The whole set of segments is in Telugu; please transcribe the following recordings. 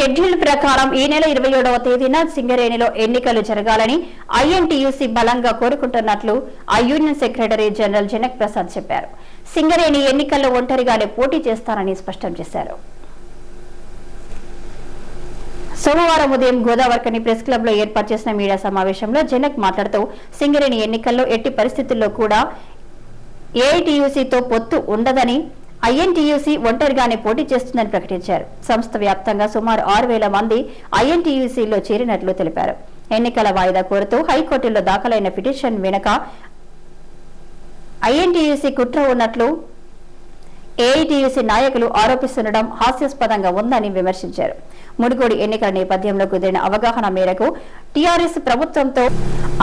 షెడ్యూల్ ప్రకారం ఈ నెల ఇరవై ఏడవ తేదీన సింగరేణిలో ఎన్నికలు జరగాలని ఐఎన్టీయూసీ బలంగా కోరుకుంటున్నట్లు ఆ union secretary general Janak Prasad చెప్పారు. సింగరేణి ఎన్నికల్లో ఒంటరిగానే పోటీ చేస్తారని స్పష్టం చేశారు. సోమవారం ఉదయం గోదావరికని ప్రెస్ క్లబ్లో ఏర్పాటు చేసిన మీడియా సమావేశంలో జనక్ మాట్లాడుతూ సింగరేణి ఎన్నికల్లో ఎట్టి పరిస్థితుల్లో కూడా ఏఐటీయూసీతో పొత్తు ఉండదని ఐఎన్టీయూసీ ఒంటరిగానే పోటీ చేస్తుందని ప్రకటించారు. సంస్థ వ్యాప్తంగా సుమారు ఆరు వేల మంది ఐఎన్టీయూసీలో చేరినట్లు తెలిపారు. ఎన్నికల వాయిదా కోరుతూ హైకోర్టులో దాఖలైన పిటిషన్ వెనుక ఐఎన్టీయూసీ కుట్ర ఉన్నట్లు ఏఐటీయూసీ నాయకులు ఆరోపిస్తుండడం హాస్యాస్పదంగా ఉందని విమర్శించారు. మునుగోడు ఎన్నికల నేపథ్యంలో కుదిరిన అవగాహన మేరకు టీఆర్ఎస్ ప్రభుత్వంతో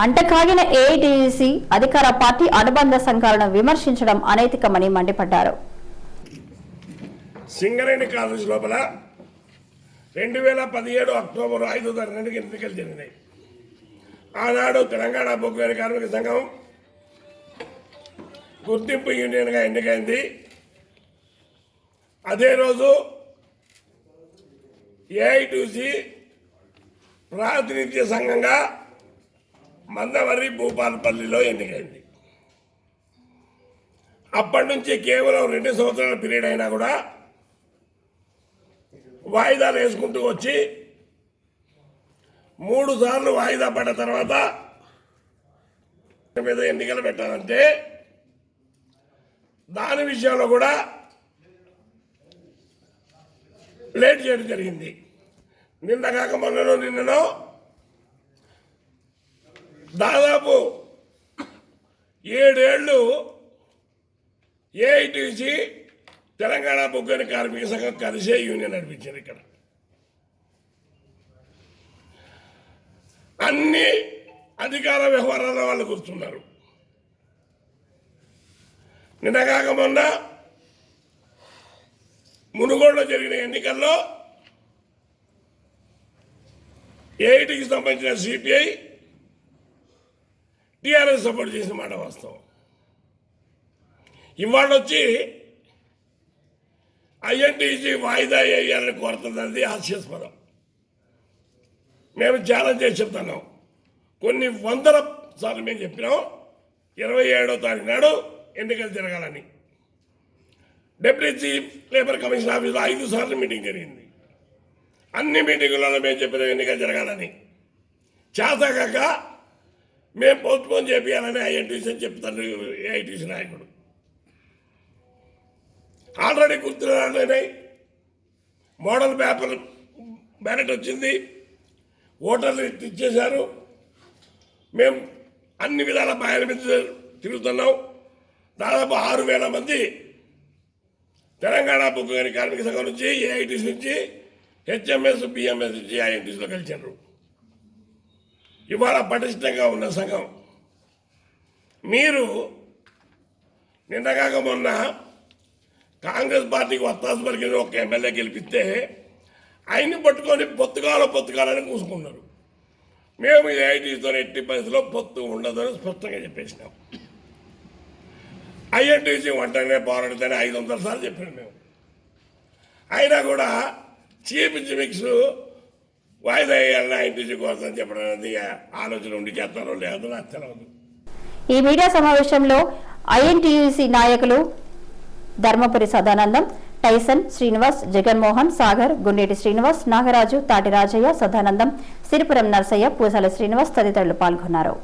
అంటకాగిన ఏఐటీయూసీ అధికార పార్టీ అనుబంధ సంఘాలను విమర్శించడం అనైతికమని మండిపడ్డారు. సింగరేణి కాలేజ్ లోపల రెండు వేల పదిహేడు అక్టోబర్ ఐదో తారీఖుకి ఎన్నికలు జరిగినాయి. ఆనాడు తెలంగాణ బొగ్గు కార్మిక సంఘం గుర్తింపు యూనియన్గా ఎన్నికైంది. అదే రోజు ఏఐటీసీ ప్రాతినిధ్య సంఘంగా మందవరి భూపాలపల్లిలో ఎన్నికైంది. అప్పటి నుంచి కేవలం రెండు సంవత్సరాల పీరియడ్ అయినా కూడా వాయిదాలు వేసుకుంటూ వచ్చి మూడు సార్లు వాయిదా పడ్డ తర్వాత మీద ఎన్నికలు పెట్టాలంటే దాని విషయంలో కూడా లేట్ చేయడం జరిగింది. నిన్న కాక మొన్ననో నిన్ననో దాదాపు ఏడేళ్ళు ఏఐటీసీ తెలంగాణ బొగ్గని కార్మిక సంఘం కలిసే యూనియన్ నడిపించింది ఇక్కడ. అన్ని అధికార వ్యవహారాల వాళ్ళు కూర్చున్నారు. నిన్న కాక మొన్న మునుగోడులో జరిగిన ఎన్నికల్లో ఏఐటికి సంబంధించిన సిపిఐ టీఆర్ఎస్ సపోర్ట్ చేసిన మాట వాస్తవం. ఇవాళ వచ్చి ఐఎన్టీసీ వాయిదా వేయాలని కోరుతున్నది హాస్యాస్పదం మేము ఛాలెంజ్ చేసి చెప్తున్నాం. కొన్ని వందల సార్లు మేము చెప్పినాం. ఇరవై ఏడో తారీఖు నాడు ఎన్నికలు జరగాలని. డిప్యూటీ చీఫ్ లేబర్ కమిషన్ ఆఫీస్లో ఐదు సార్లు మీటింగ్ జరిగింది. అన్ని మీటింగులలో మేము చెప్పిన ఎన్నికలు జరగాలని. చేతగాక మేము పోస్ట్పోన్ చేయాలని ఐఎన్టీసీ అని చెప్తాను ఏఐటీసీ నాయకుడు. ఆల్రెడీ గుర్తురాలేనాయి మోడల్ పేపర్ బ్యాలెట్ వచ్చింది. ఓటర్లు ఇచ్చేశారు. మేము అన్ని విధాల బాయల మీద తిరుగుతున్నాం. దాదాపు ఆరు వేల మంది తెలంగాణ బొగ్గుగని కార్మిక సంఘం నుంచి ఏఐటీసీ నుంచి హెచ్ఎంఎస్ బిఎంఎస్ నుంచి ఐఎన్టీసీలో కలిశారు. ఇవాళ పటిష్టంగా ఉన్న సంఘం. మీరు నిన్నగాక మొన్న కాంగ్రెస్ పార్టీకి వత్తాసు పలికిన ఒక ఎమ్మెల్యే గెలిపిస్తే ఆయన్ని పట్టుకొని పొత్తుకాలో పొత్తుకాలని కూసుకున్నారు. మేము ఐటీతో ఎట్టి పరిస్థితిలో పొత్తు ఉండదని స్పష్టంగా చెప్పేసినాం. ఐఎన్టీసీ వంటనే పోరాడుతూనే ఐదు వందల సార్లు చెప్పాను మేము. అయినా కూడా చీఫ్ జిమిక్స్ వాయిదా వేయాలని ఐఎన్టీసీ కోసం చెప్పడం అనేది ఆలోచన ఉండి చేస్తారో లేదో నాకు తెలియదు ఈ మీడియా సమావేశంలో ఐఎన్టీయూసీ నాయకులు ధర్మపురి సదానందం టైసన్ శ్రీనివాస్ జగన్మోహన్ సాగర్ గుండేటి శ్రీనివాస్ నాగరాజు తాటి రాజయ్య సదానందం సిరిపురం నర్సయ్య పూసల శ్రీనివాస్ తదితరులు పాల్గొన్నారు.